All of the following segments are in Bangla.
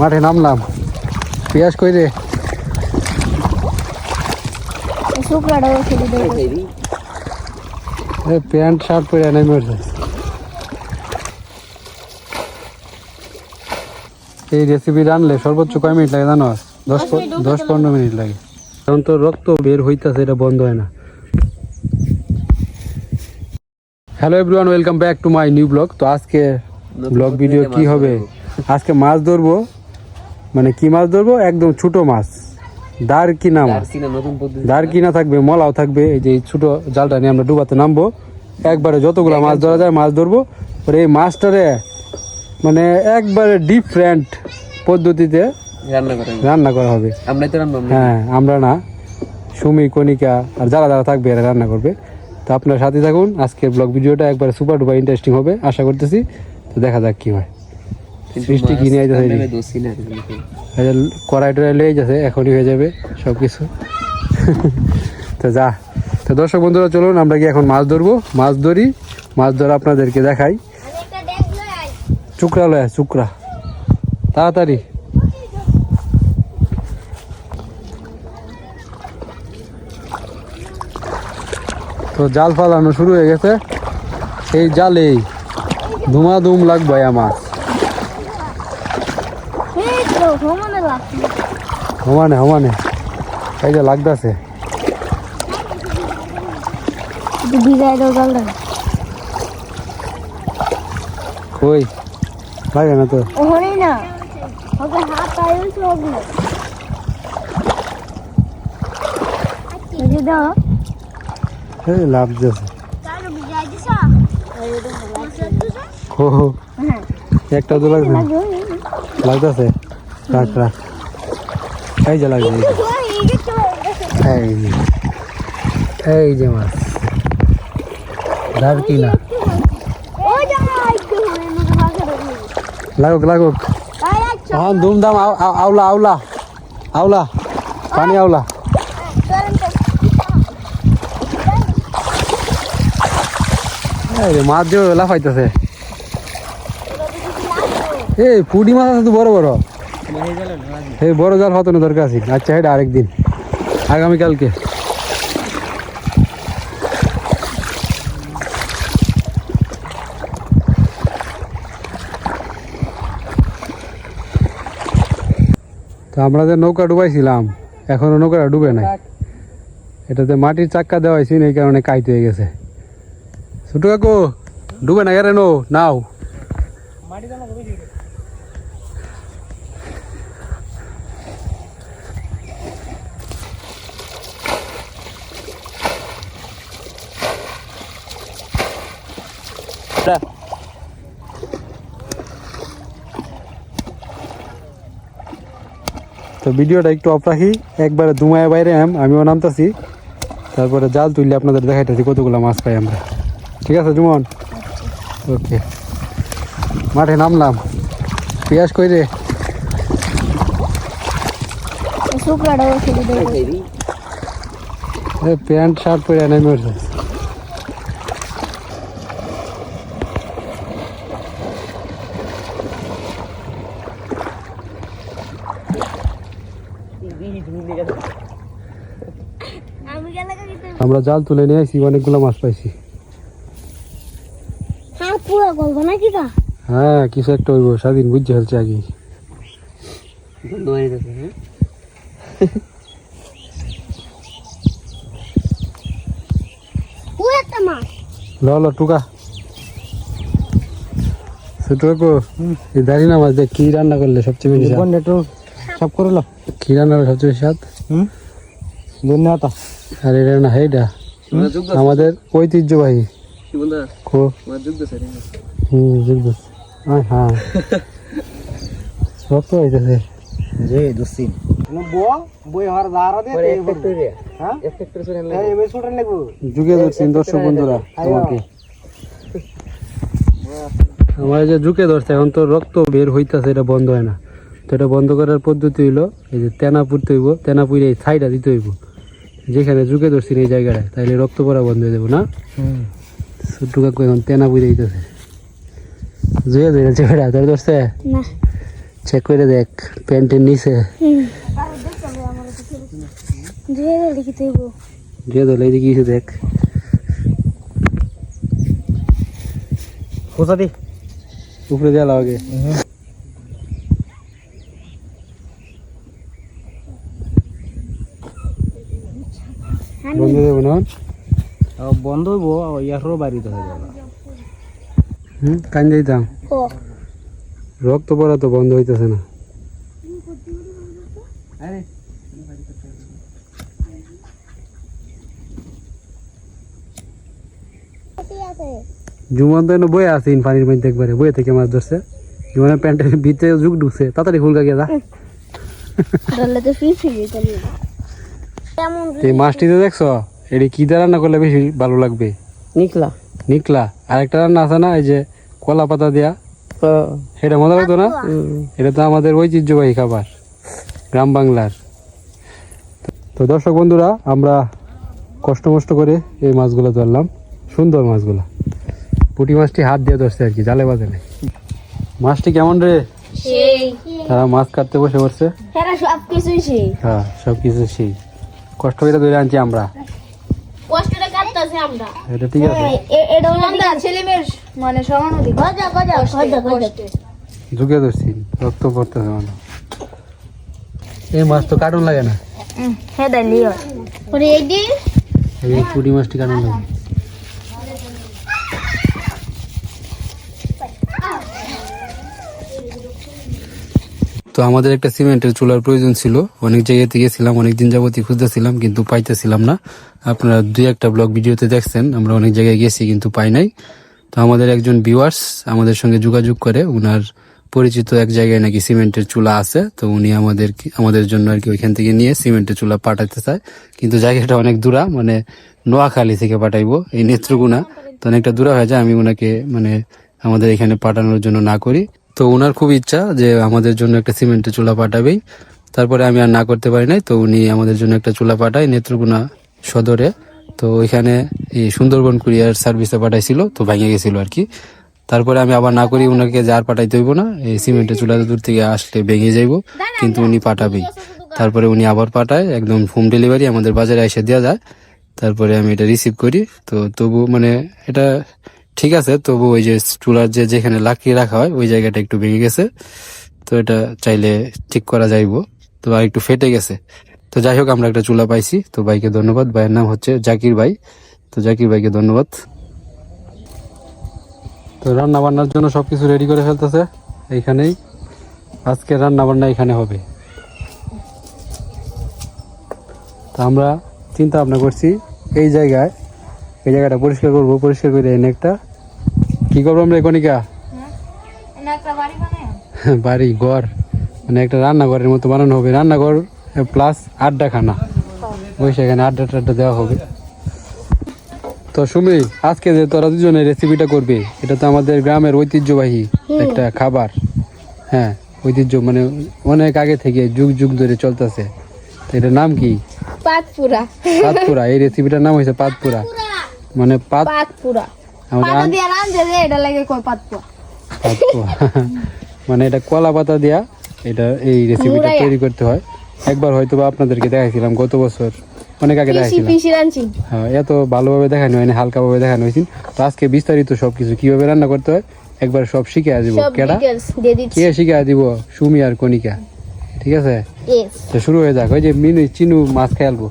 মাঠে নামলাম। পেঁয়াজ কই রে? প্যান্ট শার্ট পরে নেমে উঠছে এই রেসিপি রানলে সর্বোচ্চ কয় মিনিট লাগে জানো? দশ দশ পনেরো মিনিট লাগে। কারণ তো রক্ত বের হইতেছে এটা বন্ধ হয় না। Hello everyone welcome back to my new blog তো আজকে ব্লগ ভিডিও কি হবে? আজকে মাছ ধরবো। মানে কি মাছ ধরবো? একদম ছোট মাছ। দার কিনা মাছ? দার কিনা থাকবে মলাও থাকবে। এই যে ছোট জালটা নিয়ে আমরা ডুবাতে নামবো। একবারে যতগুলো মাছ ধরা যায় মাছ ধরবো। আর এই মাছটারে মানে একবারে ডিফারেন্ট পদ্ধতিতে রান্না করা হবে। হ্যাঁ আমরা না। সুমি কণিকা আর যারা যারা থাকবে এরা রান্না করবে। তো আপনার সাথে থাকুন। আজকের ব্লগ ভিডিওটা একবারে সুপার ডুপার ইন্টারেস্টিং হবে। আশা করতেছি তো দেখা যাক কি হয়। সৃষ্টি কিনে। না কিন্তু। কড়াই টড়াই লেগে যাচ্ছে এখনই হয়ে যাবে সব কিছু তো যা তো দর্শক বন্ধুরা চলুন আমরা কি এখন মাছ ধরবো। মাছ ধরি মাছ ধরা আপনাদেরকে দেখাই। চুকরা লয় চুকরা। তাড়াতাড়ি। তো জাল ফালানো শুরু হয়ে গেছে। এই জালেই ধুমাধুম লাগবে মাছ এই তো সমানে লাগছে সমানে সমানে এই যে লাগতেছে। কই? লাগে না তো। না। ওকে হাত বুঝে দাও এই লাভ যাচ্ছে চালু ভিজাই দিছ ও হ্যাঁ। একটা তো। লাগবে। লাগতেছে। রাখ রাখ। এই যে লাগছে এই যে। এই যে। মাছ। ধর কি না। লাগুক লাগুক। হ্যাঁ ধুমধাম আও- আও- আওলা আওলা। আওলা, পানি আওলা। মাছ দিয়ে লাফাইতেছে। এই পুডি মাছ আছে তো বড় বড়। এই বড় জাল হতানো দরকার আছে আচ্ছা এটা আরেকদিন। আগামীকালকে। তো আমরা যে নৌকা ডুবাইছিলাম, এখনও নৌকাটা ডুবে নাই। এটাতে মাটির চাক্কা দেওয়া হয়েছে, এই কারণে কাইট হয়ে গেছে। ছোট কাকু, ডুবে না গেলে নো? নাও। তো ভিডিওটা একটু অফ রাখি। একবারে দুমায় বাইরে আম আমিও নামতাছি। তারপরে জাল তুললে আপনাদের দেখাইতেছি কতগুলো মাছ পাই আমরা। ঠিক আছে জুমন? ওকে। মাঠে নামলাম। পেঁয়াজ কই রে? প্যান্ট শার্ট পরে নেমে উঠছে আমরা জাল তুলে নিয়ে আসি অনেকগুলো মাছ পাইছি। হ্যাঁ পুরো করব নাকি তা হ্যাঁ কিছু একটা হইব স্বাধীন বুঝতে ফেলছে আগে। গন্ধ হয়ে গেছে, হ্যাঁ? পুরো একটা মাছ? ল ল টুকা। ছোট কাকু এই দাঁড়ি না মাছ দেখ কি রান্না করলে সবচেয়ে বেশি স্বাদ? একটু সব করে লো। কি রান্না সবচেয়ে স্বাদ। হুম? ধন্যবাদ আর এটা না এইটা। তোমরা যোগ্য আছো? আমাদের ঐতিহ্যবাহী খো। হ্যাঁ। হ্যাঁ রক্ত হইতেছে। দোষীন হ্যাঁ? হ্যাঁ যুগে ধরছেন দর্শক বন্ধুরা তোমাকে। আমার যে ঝুঁকে ধরছে এখন তো রক্ত বের হইতাছে এটা বন্ধ হয় না। তো এটা বন্ধ করার পদ্ধতি হইল এই যে তেনা পুড়তে হইব তেনা পুড়ে এই ছাইটা দিতে হইব। যেখানে ঝুঁকে ধরছি এই জায়গাটায় তাইলে রক্ত পড়া বন্ধ হয়ে যাব না? ছোট্ট কাকু এখন তেনা পুড়ে দিতেছে। জুয়ে ধরেছে বেড়া তোর ধরছে চেক করে দেখ প্যান্টের নিচে। ধুয়ে লিখি তুইব যে এদিকে গিয়েছে দেখ। উপরে দেওয়া লাগে বন্ধ দেবো না? বন্ধ হইব ইয়ারও বাড়িতে হয়ে যাবে হুম কান যাইতাম। রক্ত পড়া তো বন্ধ হইতেছে না। ঠিক জুমন তো বয়ে আছে পানির মধ্যে একবারে বয়ে থেকে মাছ ধরছে। জুমনের প্যান্টের ভিতরে যুগ ঢুকছে। তাড়াতাড়ি ফুলকা গিয়ে যা ধরলে তো ফিস হয়ে যেত কেমন এই মাছটিতে দেখছ? এটি কি দিয়ে রান্না করলে বেশি ভালো লাগবে? নিকলা। নিকলা? আরেকটা রান্না আছে না এই যে কলা পাতা দেয়া? সেটা মজা লাগতো না? এটা তো আমাদের ঐতিহ্যবাহী খাবার গ্রাম বাংলার। তো দর্শক বন্ধুরা আমরা কষ্ট মষ্ট করে এই মাছগুলো ধরলাম সুন্দর মাছগুলো। পুঁটি মাছটি হাত দিয়ে ধরছে আর কি জালে বাজে নেই। মাছটি কেমন রে? তারা মাছ কাটতে বসে পড়ছে। হ্যাঁ সব কিছুই সেই। হ্যাঁ সব কিছু সেই। কষ্ট করে ধরে আনছি আমরা। কষ্টটা কাটতেছে আমরা। এটা ঠিক আছে। এটা হলো ছেলে মেয়ের মানে সমান অধিকার। গজা গজা গজা গজা। ঝুঁকে ধরছি রক্ত পড়তেছে মানে এই মাছ তো কাটুন লাগে না। হ্যাঁ দাই লিও এই দি এই পুঁটি মাছটি কাটুন লাগে। তো আমাদের একটা সিমেন্টের চুলার প্রয়োজন ছিল। অনেক জায়গাতে গেছিলাম অনেক দিন যাবতই খুঁজতেছিলাম, কিন্তু পাইতেছিলাম না। আপনারা দুই একটা ব্লগ ভিডিওতে দেখছেন, আমরা অনেক জায়গায় গেছি কিন্তু পাই নাই। তো আমাদের একজন ভিউয়ার্স আমাদের সঙ্গে যোগাযোগ করে, উনার পরিচিত এক জায়গায় নাকি সিমেন্টের চুলা আছে, তো উনি আমাদের আমাদের জন্য আর কি ওইখান থেকে নিয়ে সিমেন্টের চুলা পাঠাতে চায়। কিন্তু জায়গাটা অনেক দূরা মানে নোয়াখালী থেকে পাঠাইবো, এই নেত্রগুনা তো অনেকটা দূরা হয়ে যায়, আমি ওনাকে মানে আমাদের এখানে পাঠানোর জন্য না করি। তো ওনার খুব ইচ্ছা যে আমাদের জন্য একটা সিমেন্টের চুলা পাঠাবেই। তারপরে আমি আর না করতে পারি নাই, তো উনি আমাদের জন্য একটা চুলা পাঠায় নেত্রকোনা সদরে। তো ওইখানে এই সুন্দরবন কুরিয়ার সার্ভিসে পাঠাইছিল, তো ভেঙে গেছিল আর কি। তারপরে আমি আবার না করি ওনাকে যে আর পাঠাইতে হইব না, এই সিমেন্টের চুলা দূর থেকে আসলে ভেঙে যাইব, কিন্তু উনি পাঠাবেই। তারপরে উনি আবার পাঠায়, একদম হোম ডেলিভারি আমাদের বাজারে এসে দেওয়া যায়। তারপরে আমি এটা রিসিভ করি, তো তবু মানে এটা ঠিক আছে, তবু ওই যে চুলার যে যেখানে লাকিয়ে রাখা হয়, ওই জায়গাটা একটু ভেঙে গেছে। তো এটা চাইলে ঠিক করা যাইবো। তো আর একটু ফেটে গেছে। তো যাই হোক, আমরা একটা চুলা পাইছি। তো ভাইকে ধন্যবাদ। ভাইয়ের নাম হচ্ছে জাকির ভাই। তো জাকির ভাইকে ধন্যবাদ। তো রান্না বান্নার জন্য সব কিছু রেডি করে ফেলতেছে এইখানেই। আজকে রান্না বান্না এখানে হবে। তো আমরা চিন্তা ভাবনা করছি, এই জায়গায়, এই জায়গাটা পরিষ্কার করব। পরিষ্কার করে এনে একটা কি করব আমরা কনিকা একটা বাড়ি ঘর মানে একটা রান্নাঘরের মতো বানানো হবে। রান্নাঘর প্লাস আড্ডাখানা। ওই সেখানে আড্ডা টাড্ডা দেওয়া হবে। তো সুমি আজকে যে তোরা দুজনে রেসিপিটা করবে এটা তো আমাদের গ্রামের ঐতিহ্যবাহী একটা খাবার। হ্যাঁ ঐতিহ্য মানে অনেক আগে থেকে যুগ যুগ ধরে চলতেছে। তো এটার নাম কি? পাতপুরা। পাতপুরা। এই রেসিপিটার নাম হয়েছে পাতপুরা। মানে পাতপুরা। পাতা যে এটা লাগে। মানে এটা কলা পাতা দিয়া এটা এই রেসিপিটা তৈরি করতে হয়। একবার হয়তো আপনাদেরকে দেখাইছিলাম গত বছর। অনেক আগে দেখাইছিলাম। হ্যাঁ এত ভালোভাবে দেখানো হয়নি হালকাভাবে দেখানো হয়েছিল তো আজকে বিস্তারিত সবকিছু কীভাবে রান্না করতে হয় একবার সব শিখে দিব সব কেডা? ডিটেলস দিয়ে দিচ্ছি। কে শিখে দিব সুমি আর কণিকা। ঠিক আছে? তো শুরু হয়ে যাক। ওই যে মিনু চিনু মাছ খেয়ালবো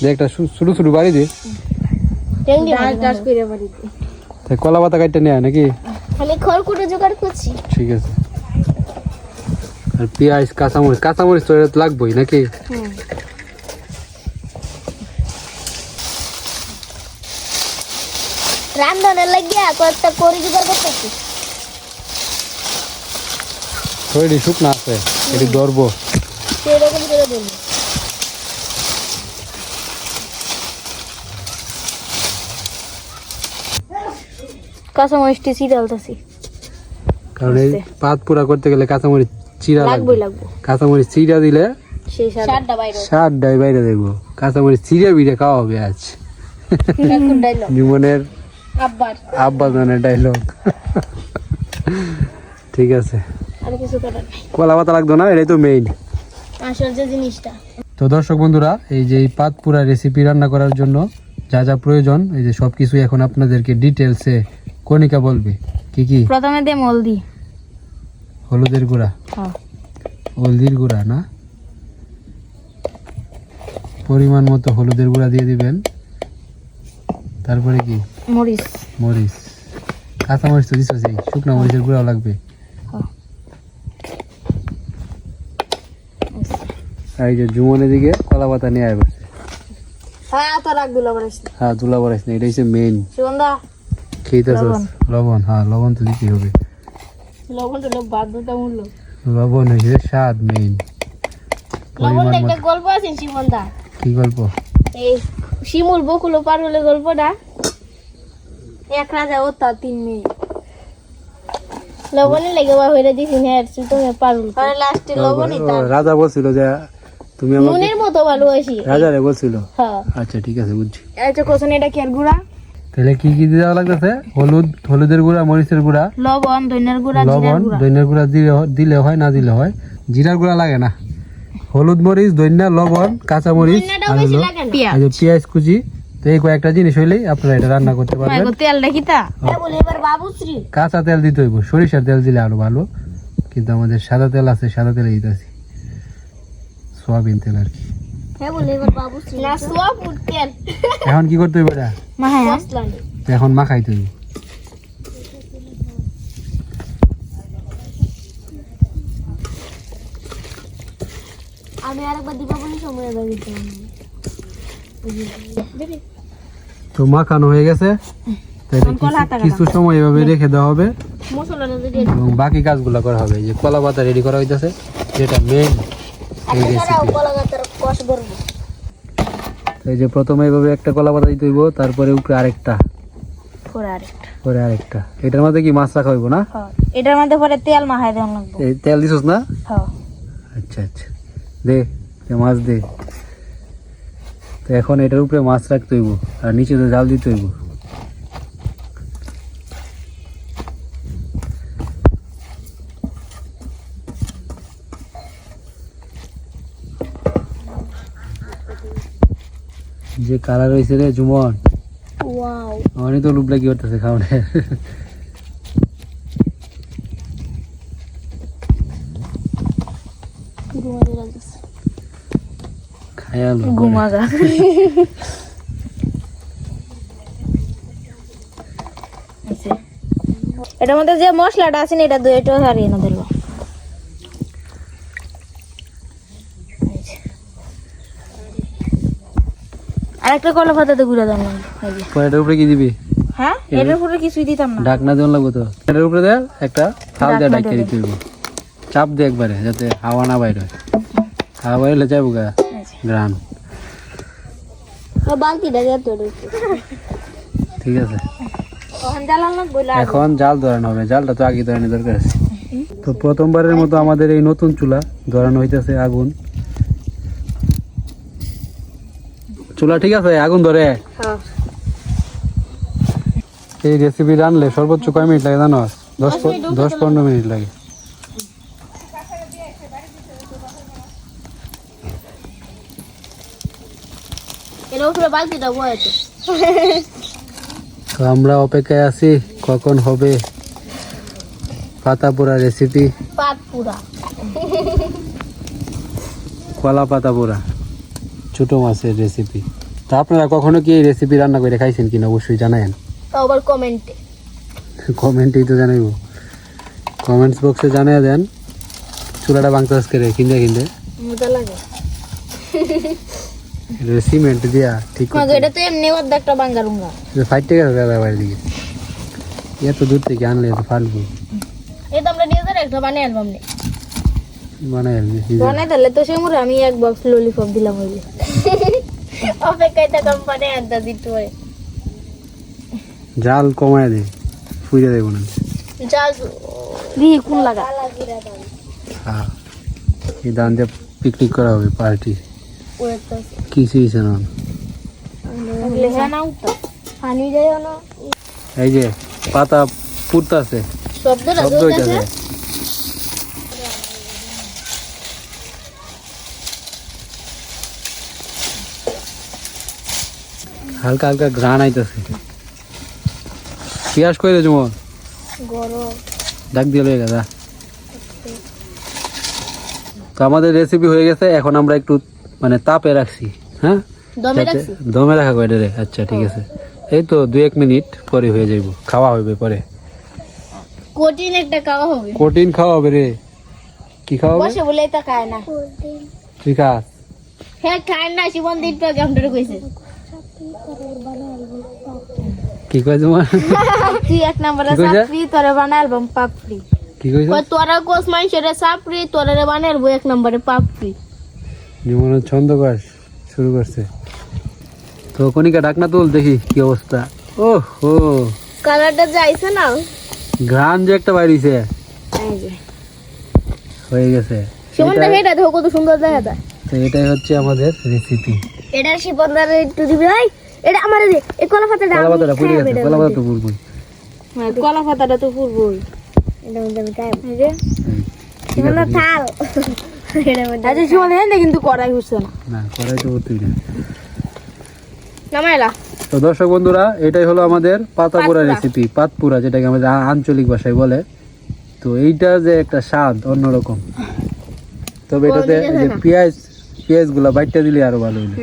যে একটা শু- ছোট ছোট বাড়ি দিয়ে তাই কলা পাতা কাটতে নেয় নাকি? আমি খড়কুটো জোগাড় করছি। ঠিক আছে। আর পেঁয়াজ কাঁচামরিচ কাঁচামরিচ তো এটা লাগবেই নাকি? রান্নার লাগিয়া কয়েকটা করি জোগাড় করতেছি। এটি শুকনা আছে এটি ধরবো সেরকম করে বলব কাঁচামরিচটি চিরালতেছি কারণ এই পাত পুরা করতে গেলে কাঁচামরিচ চিরা লাগবে। কাঁচামরিচ চিরা দিলে বাইরে দেখব। কাঁচামরিচ চিরা বিড়ে খাওয়া হবে আজ। জীবনের আব্বার। আব্বা জানের ডাইলগ ঠিক আছে। কলা পাতা লাগতো না? এটাই তো মেইন জিনিসটা। তো দর্শক বন্ধুরা এই যে এই পাত রেসিপি রান্না করার জন্য যা যা প্রয়োজন এই যে সব কিছু এখন আপনাদেরকে ডিটেলসে কণিকা বলবে? কি কি? প্রথমে দে মলদি। হলুদের গুঁড়া? হ্যাঁ। হলদির গুঁড়া না? পরিমাণ মতো হলুদের গুঁড়া দিয়ে দিবেন। তারপরে কি? মরিচ। মরিচ। কাঁচা মরিচ তো দিচ্ছি শুকনো মরিচের গুঁড়াও লাগবে। আর এই যে জুমনের দিকে কলা পাতা নিয়ে আসবে হ্যাঁ তো রাখ দিল বলিস হ্যাঁ তুলা বরাইস না এটা হচ্ছে মেইন সুগন্ধা। খেতে লবণ। হ্যাঁ লবণ তো দিতেই হবে। লবণ তো বাধ্যতামূলক লবণ হয়েছে স্বাদ মেইন লবণ একটা গল্প আছে শিবন্দা কি গল্প? এই শিমুল বকুলো পার হলে গল্পটা। এক রাজা ও তার তিন মেয়ে। লবণে লেগে বা হইরে দিছি হ্যাঁ তুমি পারুল লাস্টে লবণই রাজা বলছিল যে তুমি আমাকে নুনের মতো ভালোবাসি। রাজারে বলছিল? হ্যাঁ। আচ্ছা ঠিক আছে বুঝছি। আচ্ছা কোসনে এটা কেয়ার গুড়া। তাহলে কি কি দেওয়া লাগতেছে? হলুদ হলুদের গুঁড়া মরিচের গুঁড়া। লবণ ধনিয়ার গুঁড়া লবণ গুঁড়া। গুঁড়া দিলে দিলে হয় না দিলে হয়? জিরার গুঁড়া লাগে না। হলুদ মরিচ দইনা লবণ কাঁচা মরিচ আর হলো পেঁয়াজ। কুচি তো এই কয়েকটা জিনিস হইলেই আপনারা এটা রান্না করতে পারবেন। তেল দেখি তা? কাঁচা তেল দিতে হইব সরিষার তেল দিলে আরও ভালো কিন্তু আমাদের সাদা তেল আছে সাদা তেলে দিতেছি। সোয়াবিন তেল আর কি। হ্যাঁ এখন কি করতে হইব তো এখন মাখাইতে হইব আমি আরেকবার দীপাবলি সময় তো মাখানো হয়ে গেছে। কিছু- সময় এভাবে রেখে দেওয়া হবে। এবং বাকি কাজগুলো করা হবে। যে কলা পাতা রেডি করা হইতেছে যেটা মেন এই যে প্রথমে এইভাবে একটা কলা পাতা দিতে হইব তারপরে উপরে আরেকটা। পরে আরেকটা। পরে আরেকটা। এটার মধ্যে কি মাছ রাখা হইব না? এটার মধ্যে পরে তেল মাখাই দেওয়া লাগবে। এই তেল দিছস না? হ্যাঁ আচ্ছা আচ্ছা। দে দে মাছ দে। তো এখন এটার উপরে মাছ রাখতে হইব আর নিচে জাল দিতে হইব। যে কালার হয়েছে রে জুমন। ওয়াও। আমারই তো লুপ লাগি করতেছে খাওয়ানে খায়াল। ঘুমাগা এটার মধ্যে যে মশলাটা আছে না এটা দুই একটু হারিয়ে না দিল আর একটা কলা পাতাতে গুঁড়া দাম উপরে কি দিবি? হ্যাঁ? এটার উপরে কিছুই দিতাম না। ঢাকনা দেওয়া লাগবে তো। এটার উপরে দেয় একটা থাল দিয়ে দিতে চাপ দে একবারে যাতে হাওয়া না বাইর হয়। হাওয়া বাইরে যাব গা বালতিটা যত ঠিক আছে। এখন জাল ধরানো হবে। জালটা তো আগে ধরানো দরকার আছে। তো প্রথমবারের মতো আমাদের এই নতুন চুলা ধরানো হইতেছে আগুন। চুলা ঠিক আছে? আগুন ধরে। হ্যাঁ। এই রেসিপি রানলে সর্বোচ্চ কয় মিনিট লাগে জানো? দশ দশ পনেরো মিনিট লাগে। তো আমরা অপেক্ষায় আছি কখন হবে? পাতা পোড়া রেসিপি পাত পুরা কলা পাতা পোড়া ছোট মাছের রেসিপি তা আপনারা কখনো কি এই রেসিপি রান্না করে খাইছেন কিনা অবশ্যই জানায়েন। তাও আবার কমেন্টে। কমেন্টেই তো জানাইব। কমেন্টস বক্সে জানিয়ে দেন চুলাটা ভাঙতে আজকে রে কিনতে কিনতে। মজা লাগে। সিমেন্ট দিয়া ঠিক মাগো এটা তো এমনি অর্ধেকটা বাঙ্গারুঙ্গা ফাইট থেকে দাদা বাড়ির দিকে। এত দূর থেকে আনলে এত ফালবো এই তো আমরা নিজেদের একটা বানিয়ে অ্যালবাম নেই বানাই বানাই তাহলে তো সেই মুড়ে আমি এক বক্স ললিপপ দিলাম অপেক্ষায় তো কোম্পানি আড্ডা দিতে হয়। জাল কমায় দে ফুইরে দেবো না। জাল দিয়ে কোন লাগা। হ্যাঁ এই দান দিয়ে পিকনিক করা হবে পার্টি কিছু হয়েছে না। পানি যায় না। এই যে পাতা শব্দটা শব্দ হইতাছে। হালকা হালকা গ্রান আইতেছে। পেঁয়াজ করে দেছো মোর ডাক দিয়ে লয়ে গেছা তো আমাদের রেসিপি হয়ে গেছে এখন আমরা একটু মানে তাপে রাখছি হ্যাঁ? দমে রাখা কয়টা রে? আচ্ছা ঠিক আছে। এই তো দু এক মিনিট পরে হয়ে যাইব খাওয়া হবে পরে। কঠিন একটা খাওয়া হবে। প্রোটিন খাওয়া হবে রে। কি খাওয়া হবে? বসে বলে তা খায় না। তুই খাস হ্যাঁ খায় না শিবন দিন তো কেমন কইছে। কি তোমার? তুই এক নম্বরে কি সাপড়ি তোরে পাপড়ি। কি কইছ? কই তোরা কোস সাপড়ি তোরে এক নম্বরে পাপড়ি। যেমন ছন্দ শুরু করছে। তো কনিকা ডাকনা তুল দেখি কি অবস্থা। ও হো কালারটা যাইছে না? ঘ্রাণ যে একটা বাইরিছে। হয়ে গেছে। শিবনটা হেটা দেখো কত সুন্দর দেখা যায়। তো এটাই হচ্ছে আমাদের রেসিপি এটা শিবনদার একটু দিবি ভাই এটা আমার দে এই কলা পাতাটা কলা আমি পাতাটা পড়ে গেছে কলা পাতা তো পুরপুর হ্যাঁ, কলা পাতাটা তো পুরবই এটা মধ্যে আমি খাই এই যে। থাল। এটা মধ্যে আচ্ছা কিন্তু করাই হচ্ছে না। না করাই তো না। নামাইলা। তো দর্শক বন্ধুরা এটাই হলো আমাদের পাতাপুরা। রেসিপি পাতপুরা যেটাকে আমাদের আঞ্চলিক ভাষায় বলে। তো এইটা যে একটা স্বাদ অন্যরকম। তবে এটাতে যে পেঁয়াজ পেঁয়াজগুলা বাইটটা দিলে আরও ভালো হইল।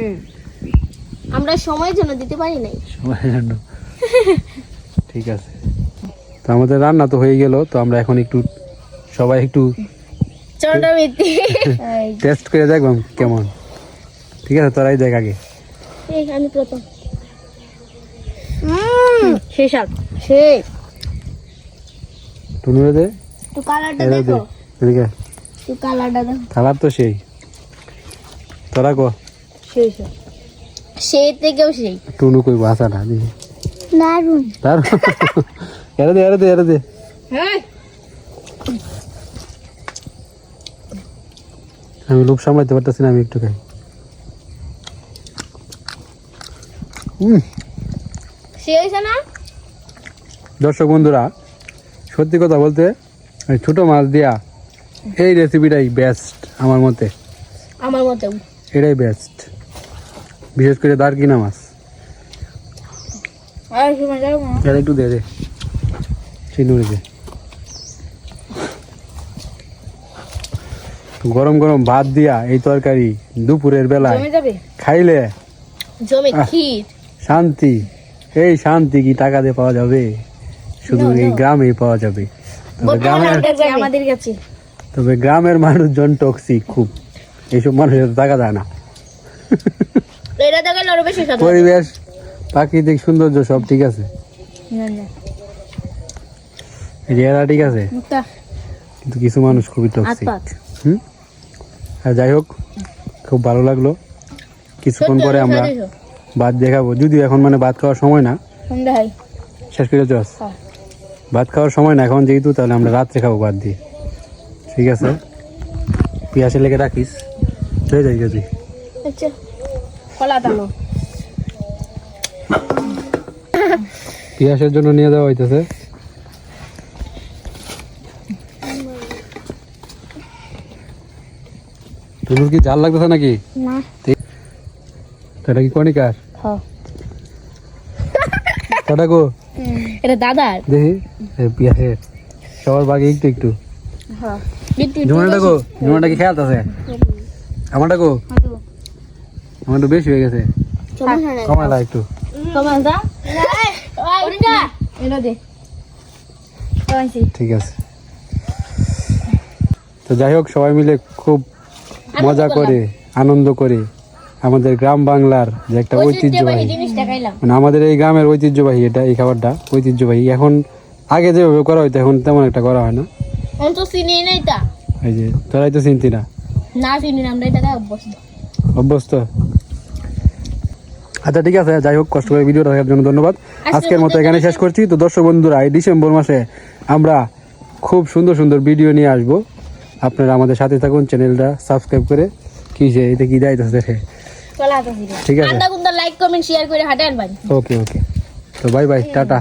আমরা সময়ের জন্য দিতে পারি নাই। সময়ের জন্য। ঠিক আছে। তো আমাদের রান্না তো হয়ে গেল তো আমরা এখন একটু সবাই একটু টেস্ট করে দেখবাম কেমন। ঠিক আছে তোরাই দেখ আগে। এই আমি প্রথম। শেষ আপ শেষ টুনুরে দে। তুই কালারটা দেখো। এদিকে। তুই কালারটা দেখো। কালার তো সেই। তোরা কো শেষ সেই থেকেও সেই। টুনু কই ভাষা না দিদি দারুণ তার এরে দে এরে দে এরে দে। আমি লোভ সামলাইতে পারতেছি না আমি একটু খাই। দর্শক বন্ধুরা সত্যি কথা বলতে ওই ছোট মাছ দিয়া এই রেসিপিটাই বেস্ট আমার মতে। আমার মতে এটাই বেস্ট বিশেষ করে দারকিনা মাছ। আর একটু দে দে। গরম গরম ভাত দিয়া এই তরকারি দুপুরের বেলায় খাইলে? শান্তি। এই শান্তি কি টাকা দিয়ে পাওয়া যাবে? শুধু এই গ্রামেই পাওয়া যাবে। তবে গ্রামের তবে গ্রামের মানুষজন টক্সিক খুব। এইসব মানুষের টাকা যায় না। পরিবেশ প্রাকৃতিক সৌন্দর্য সব ঠিক আছে। রিয়ারা ঠিক আছে? কিন্তু কিছু মানুষ খুবই টক্সিক হুম? আর যাই হোক খুব ভালো লাগল। কিছুক্ষণ পরে আমরা ভাত দেখাবো। যদিও এখন মানে ভাত খাওয়ার সময় না। শেষ করে চস হ্যাঁ। ভাত খাওয়ার সময় না এখন যেহেতু তাহলে আমরা রাত্রে খাব ভাত দিয়ে। ঠিক আছে? পিয়াসের লেগে রাখিস। হয়ে যাই আচ্ছা কলা পিয়াসের জন্য নিয়ে দেওয়া হইতেছে। তোর কি জাল লাগতেছে নাকি? না। এটা কি কনিকার হ্যাঁ কটা গো এটা দাদার। দেখি। এই পিয়াসের। সবার বাগে একটু একটু। হ্যাঁ গো কি? খেয়াল আছে? আমারটা গো আমার তো বেশি হয়ে গেছে। কমালা একটু। ঠিক আছে। তো যাই হোক সবাই মিলে খুব মজা করে আনন্দ করে আমাদের গ্রাম বাংলার যে একটা ঐতিহ্যবাহী মানে আমাদের এই গ্রামের ঐতিহ্যবাহী এটা এই খাবারটা ঐতিহ্যবাহী। এখন আগে যেভাবে করা হইতো এখন তেমন একটা করা হয় না। এই যে তোরাই তো চিনতি না। না চিনি না আমরা এটা অভ্যস্ত। অভ্যস্ত। আচ্ছা ঠিক আছে যাই হোক কষ্ট করে ভিডিওটা দেখার জন্য ধন্যবাদ। আজকের মতো এখানে শেষ করছি। তো দর্শক বন্ধুরা এই ডিসেম্বর মাসে আমরা খুব সুন্দর সুন্দর ভিডিও নিয়ে আসব। আপনারা আমাদের সাথে থাকুন চ্যানেলটা সাবস্ক্রাইব করে। কি যে এটা কি দেয় ছিল ঠিক আছে। লাইক কমেন্ট শেয়ার করে হাঁটান ভাই ওকে ওকে তো বাই বাই টাটা।